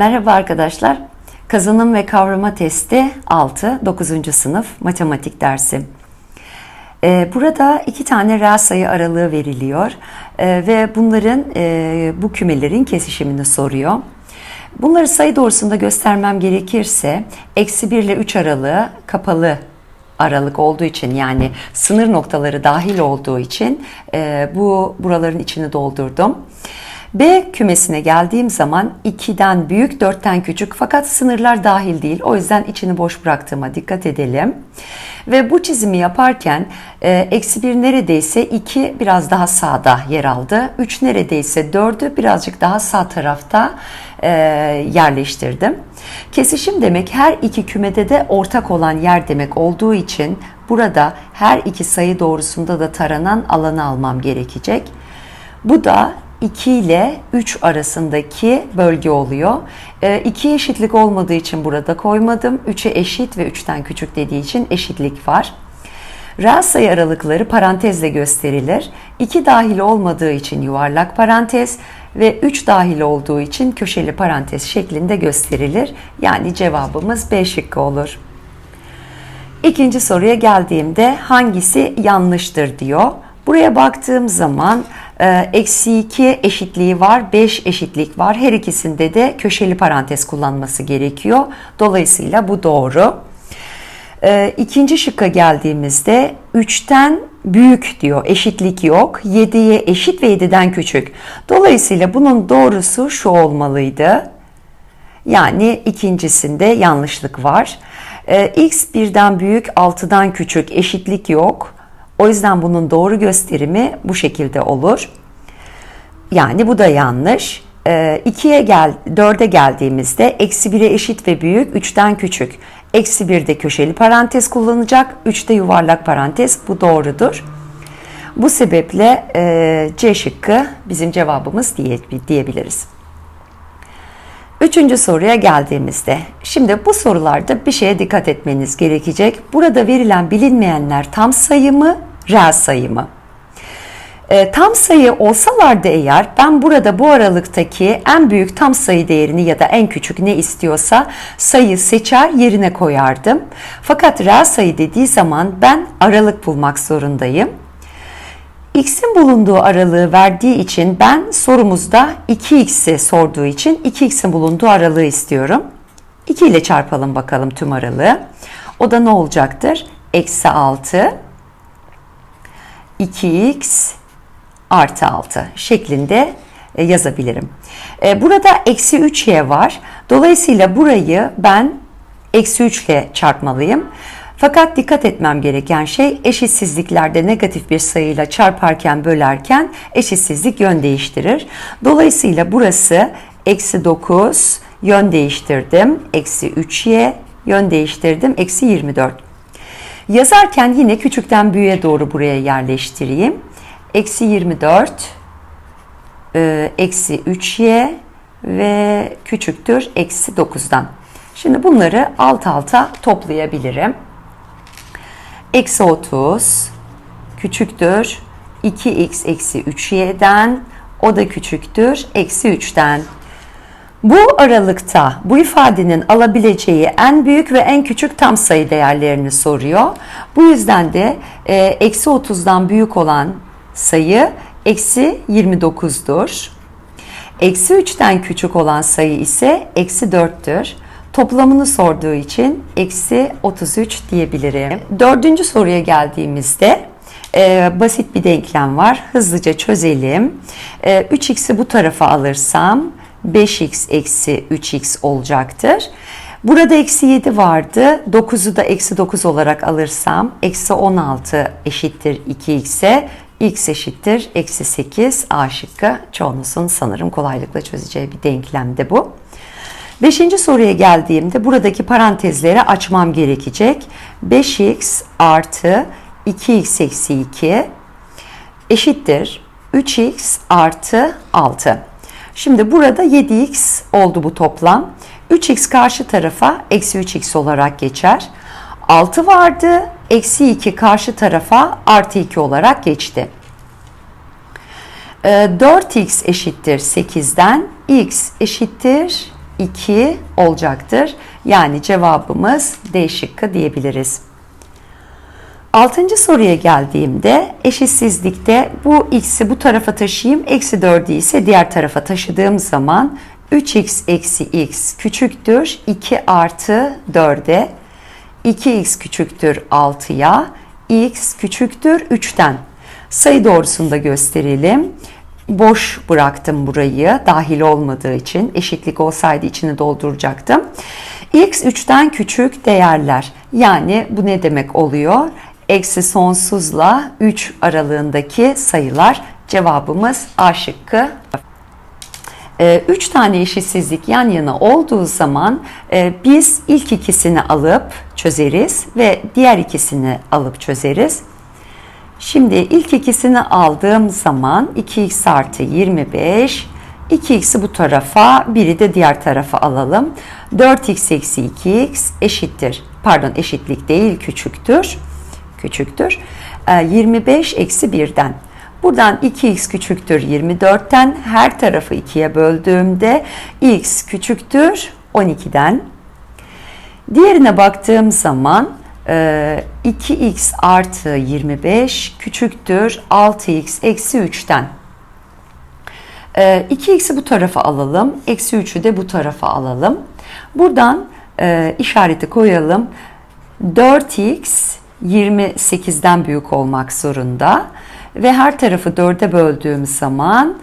Merhaba arkadaşlar. Kazanım ve kavrama testi 6, 9. sınıf matematik dersi. Ee, Burada iki tane reel sayı aralığı veriliyor Ee, ve bunların e, bu kümelerin kesişimini soruyor. Bunları sayı doğrusunda göstermem gerekirse eksi 1 ile 3 aralığı kapalı aralık olduğu için yani sınır noktaları dahil olduğu için bu buraların içini doldurdum. B kümesine geldiğim zaman 2'den büyük 4'ten küçük fakat sınırlar dahil değil. O yüzden içini boş bıraktığıma dikkat edelim. Ve bu çizimi yaparken e, eksi 1 neredeyse 2 biraz daha sağda yer aldı. 3 neredeyse 4'ü birazcık daha sağ tarafta e, yerleştirdim. Kesişim demek her iki kümede de ortak olan yer demek olduğu için burada her iki sayı doğrusunda da taranan alanı almam gerekecek. Bu da 2 ile 3 arasındaki bölge oluyor. 2 eşitlik olmadığı için burada koymadım. 3'e eşit ve 3'ten küçük dediği için eşitlik var. Reel sayı aralıkları parantezle gösterilir. 2 dahil olmadığı için yuvarlak parantez ve 3 dahil olduğu için köşeli parantez şeklinde gösterilir. Yani cevabımız B şıkkı olur. İkinci soruya geldiğimde hangisi yanlıştır diyor. Buraya baktığım zaman e, eksi 2 eşitliği var, 5 eşitlik var. Her ikisinde de köşeli parantez kullanması gerekiyor. Dolayısıyla bu doğru. E, ikinci şıkka geldiğimizde 3'ten büyük diyor, eşitlik yok. 7'ye eşit ve 7'den küçük. Dolayısıyla bunun doğrusu şu olmalıydı. Yani ikincisinde yanlışlık var. E, x birden büyük, 6'dan küçük, eşitlik yok. O yüzden bunun doğru gösterimi bu şekilde olur. Yani bu da yanlış. 2'ye ee, gel, 4'e geldiğimizde eksi 1'e eşit ve büyük 3'ten küçük. Eksi 1'de köşeli parantez kullanacak, 3'te yuvarlak parantez bu doğrudur. Bu sebeple e, C şıkkı bizim cevabımız diye, diyebiliriz. Üçüncü soruya geldiğimizde, şimdi bu sorularda bir şeye dikkat etmeniz gerekecek. Burada verilen bilinmeyenler tam sayı mı, reel sayı mı? E, tam sayı olsalardı eğer ben burada bu aralıktaki en büyük tam sayı değerini ya da en küçük ne istiyorsa sayı seçer yerine koyardım. Fakat reel sayı dediği zaman ben aralık bulmak zorundayım. X'in bulunduğu aralığı verdiği için ben sorumuzda 2x'i sorduğu için 2x'in bulunduğu aralığı istiyorum. 2 ile çarpalım bakalım tüm aralığı. O da ne olacaktır? Eksi 6 2x artı 6 şeklinde e, yazabilirim. E, burada eksi 3y var. Dolayısıyla burayı ben eksi 3 ile çarpmalıyım. Fakat dikkat etmem gereken şey eşitsizliklerde negatif bir sayıyla çarparken bölerken eşitsizlik yön değiştirir. Dolayısıyla burası eksi 9 yön değiştirdim. Eksi 3y yön değiştirdim. Eksi 24. Yazarken yine küçükten büyüğe doğru buraya yerleştireyim. Eksi 24, e, eksi 3y ve küçüktür eksi 9'dan. Şimdi bunları alt alta toplayabilirim. Eksi 30 küçüktür 2x eksi 3y'den o da küçüktür eksi 3'ten. Bu aralıkta bu ifadenin alabileceği en büyük ve en küçük tam sayı değerlerini soruyor. Bu yüzden de e, eksi 30'dan büyük olan sayı eksi 29'dur. Eksi 3'ten küçük olan sayı ise eksi 4'tür. Toplamını sorduğu için eksi 33 diyebilirim. Dördüncü soruya geldiğimizde e, basit bir denklem var. Hızlıca çözelim. E, 3x'i bu tarafa alırsam 5x eksi 3x olacaktır. Burada eksi 7 vardı. 9'u da eksi 9 olarak alırsam eksi 16 eşittir 2x'e x eşittir eksi 8 a şıkkı çoğunuzun sanırım kolaylıkla çözeceği bir denklemde bu. Beşinci soruya geldiğimde buradaki parantezleri açmam gerekecek. 5x artı 2x eksi 2 eşittir 3x artı 6. Şimdi burada 7x oldu bu toplam. 3x karşı tarafa eksi 3x olarak geçer. 6 vardı. Eksi 2 karşı tarafa artı 2 olarak geçti. 4x ee, eşittir 8'den x eşittir 2 olacaktır. Yani cevabımız D şıkkı diyebiliriz. Altıncı soruya geldiğimde eşitsizlikte bu x'i bu tarafa taşıyayım, eksi 4'ü ise diğer tarafa taşıdığım zaman 3x eksi x küçüktür 2 artı 4'e, 2x küçüktür 6'ya, x küçüktür 3'ten. Sayı doğrusunda gösterelim. Boş bıraktım burayı dahil olmadığı için eşitlik olsaydı içini dolduracaktım. x 3'ten küçük değerler. Yani bu ne demek oluyor? Eksi sonsuzla 3 aralığındaki sayılar cevabımız A şıkkı. 3 tane eşitsizlik yan yana olduğu zaman e, biz ilk ikisini alıp çözeriz ve diğer ikisini alıp çözeriz. Şimdi ilk ikisini aldığım zaman 2x artı 25, 2x'i bu tarafa, biri de diğer tarafa alalım. 4x eksi 2x eşittir. Pardon eşitlik değil küçüktür. Küçüktür. 25 eksi 1'den. Buradan 2x küçüktür 24'ten her tarafı 2'ye böldüğümde x küçüktür 12'den. Diğerine baktığım zaman 2x artı 25 küçüktür 6x eksi 3'ten. 2x'i bu tarafa alalım. Eksi 3'ü de bu tarafa alalım. Buradan işareti koyalım. 4x 28'den büyük olmak zorunda. Ve her tarafı 4'e böldüğüm zaman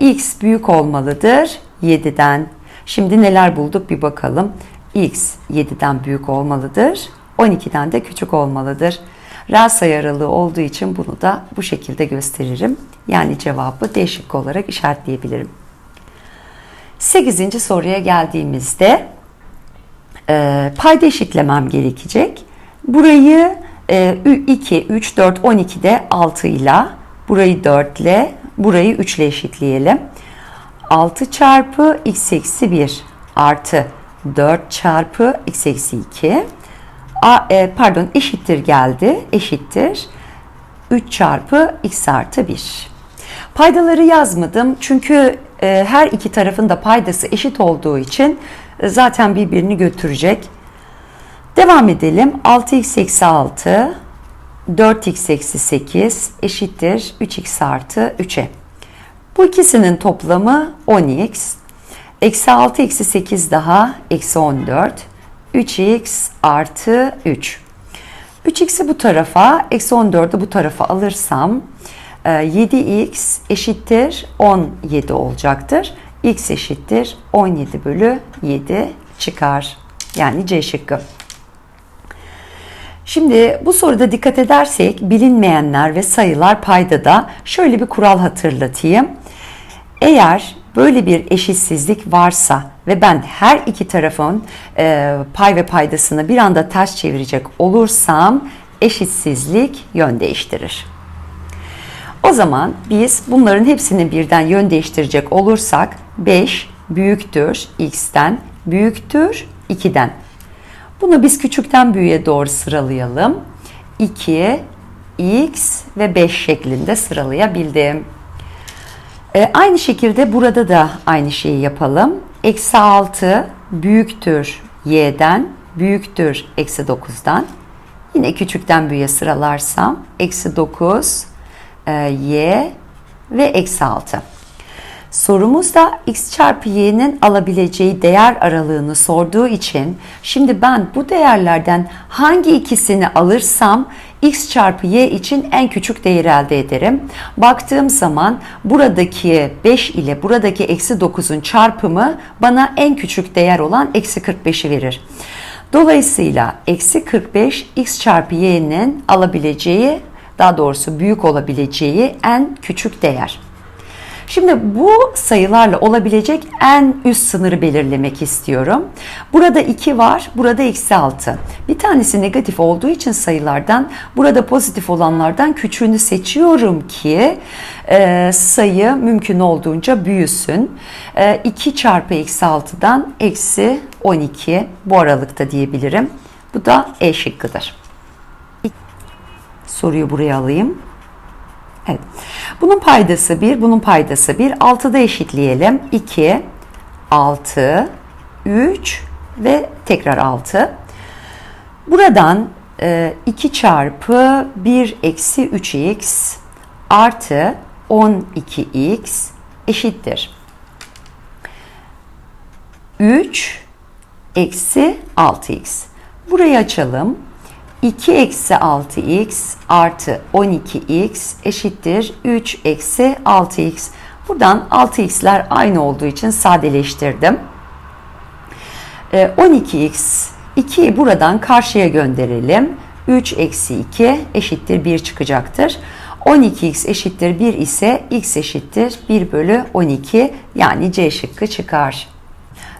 x büyük olmalıdır 7'den. Şimdi neler bulduk bir bakalım. x 7'den büyük olmalıdır. 12'den de küçük olmalıdır. Reel sayı olduğu için bunu da bu şekilde gösteririm. Yani cevabı D şıkkı olarak işaretleyebilirim. 8. soruya geldiğimizde e, payda eşitlemem gerekecek. Burayı e, 2, 3, 4, 12'de 6 ile burayı 4 ile burayı 3 ile eşitleyelim. 6 çarpı x eksi 1 artı 4 çarpı x eksi 2 A, e, pardon eşittir geldi. Eşittir. 3 çarpı x artı 1. Paydaları yazmadım çünkü e, her iki tarafın da paydası eşit olduğu için e, zaten birbirini götürecek. Devam edelim. 6x eksi 6 4x eksi 8 eşittir 3x artı 3'e. Bu ikisinin toplamı 10x. Eksi 6 eksi 8 daha eksi 14. 3x artı 3. 3x'i bu tarafa, eksi 14'ü bu tarafa alırsam 7x e, eşittir 17 olacaktır. x eşittir 17 bölü 7 çıkar. Yani C şıkkı. Şimdi bu soruda dikkat edersek bilinmeyenler ve sayılar paydada şöyle bir kural hatırlatayım. Eğer böyle bir eşitsizlik varsa ve ben her iki tarafın e, pay ve paydasını bir anda ters çevirecek olursam eşitsizlik yön değiştirir. O zaman biz bunların hepsini birden yön değiştirecek olursak 5 büyüktür x'ten büyüktür 2'den. Bunu biz küçükten büyüğe doğru sıralayalım. 2, x ve 5 şeklinde sıralayabildim. E, aynı şekilde burada da aynı şeyi yapalım. Eksi 6 büyüktür y'den, büyüktür eksi 9'dan. Yine küçükten büyüğe sıralarsam eksi 9 e, y ve eksi 6. Sorumuzda x çarpı y'nin alabileceği değer aralığını sorduğu için şimdi ben bu değerlerden hangi ikisini alırsam x çarpı y için en küçük değeri elde ederim. Baktığım zaman buradaki 5 ile buradaki eksi 9'un çarpımı bana en küçük değer olan eksi 45'i verir. Dolayısıyla eksi 45 x çarpı y'nin alabileceği daha doğrusu büyük olabileceği en küçük değer. Şimdi bu sayılarla olabilecek en üst sınırı belirlemek istiyorum. Burada 2 var, burada eksi 6. Bir tanesi negatif olduğu için sayılardan, burada pozitif olanlardan küçüğünü seçiyorum ki e, sayı mümkün olduğunca büyüsün. E, 2 çarpı eksi 6'dan eksi 12 bu aralıkta diyebilirim. Bu da E şıkkıdır. Soruyu buraya alayım. Evet. Bunun paydası 1, bunun paydası 1. 6'da eşitleyelim. 2, 6, 3 ve tekrar 6. Buradan e, 2 çarpı 1 eksi 3x artı 12x eşittir. 3 eksi 6x. Burayı açalım. 2 eksi 6x artı 12x eşittir 3 eksi 6x. Buradan 6x'ler aynı olduğu için sadeleştirdim. 12x 2'yi buradan karşıya gönderelim. 3 eksi 2 eşittir 1 çıkacaktır. 12x eşittir 1 ise x eşittir 1 bölü 12 yani C şıkkı çıkar.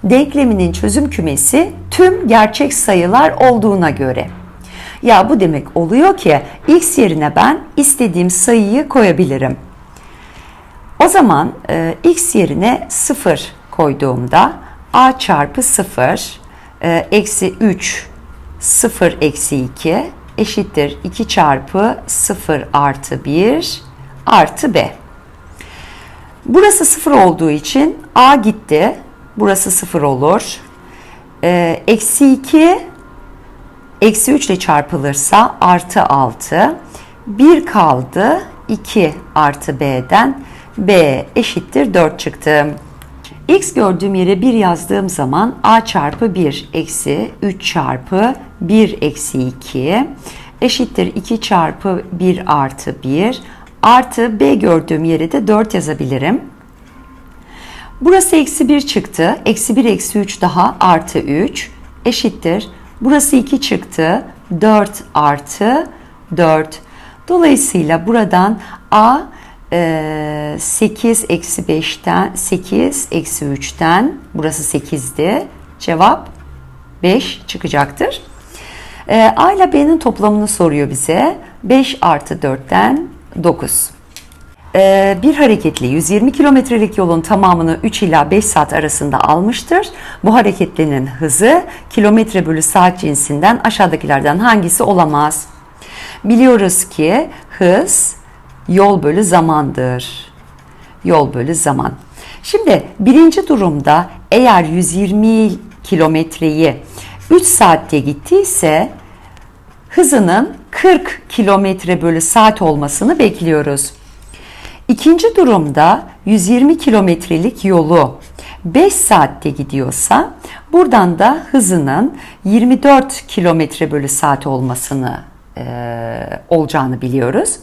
Denkleminin çözüm kümesi tüm gerçek sayılar olduğuna göre. Ya bu demek oluyor ki x yerine ben istediğim sayıyı koyabilirim. O zaman e, x yerine 0 koyduğumda a çarpı 0 e, eksi 3 0 eksi 2 eşittir 2 çarpı 0 artı 1 artı b. Burası 0 olduğu için a gitti. Burası 0 olur. E, eksi 2 eksi 3 ile çarpılırsa artı 6. 1 kaldı. 2 artı b'den b eşittir 4 çıktı. x gördüğüm yere 1 yazdığım zaman a çarpı 1 eksi 3 çarpı 1 eksi 2 eşittir 2 çarpı 1 artı 1 artı b gördüğüm yere de 4 yazabilirim. Burası eksi 1 çıktı. Eksi 1 eksi 3 daha artı 3 eşittir. Burası 2 çıktı. 4 artı 4. Dolayısıyla buradan a 8 eksi 5'ten 8 eksi 3'ten burası 8'di. Cevap 5 çıkacaktır. A ile B'nin toplamını soruyor bize. 5 artı 4'ten 9. Bir hareketli 120 kilometrelik yolun tamamını 3 ila 5 saat arasında almıştır. Bu hareketlinin hızı kilometre bölü saat cinsinden aşağıdakilerden hangisi olamaz? Biliyoruz ki hız yol bölü zamandır. Yol bölü zaman. Şimdi birinci durumda eğer 120 kilometreyi 3 saatte gittiyse hızının 40 kilometre bölü saat olmasını bekliyoruz. İkinci durumda 120 kilometrelik yolu 5 saatte gidiyorsa buradan da hızının 24 kilometre bölü saat olmasını e, olacağını biliyoruz.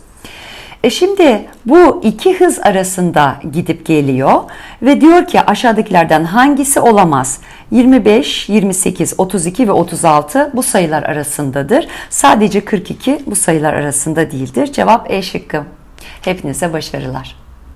E şimdi bu iki hız arasında gidip geliyor ve diyor ki aşağıdakilerden hangisi olamaz? 25, 28, 32 ve 36 bu sayılar arasındadır. Sadece 42 bu sayılar arasında değildir. Cevap E şıkkı. Hepinize başarılar.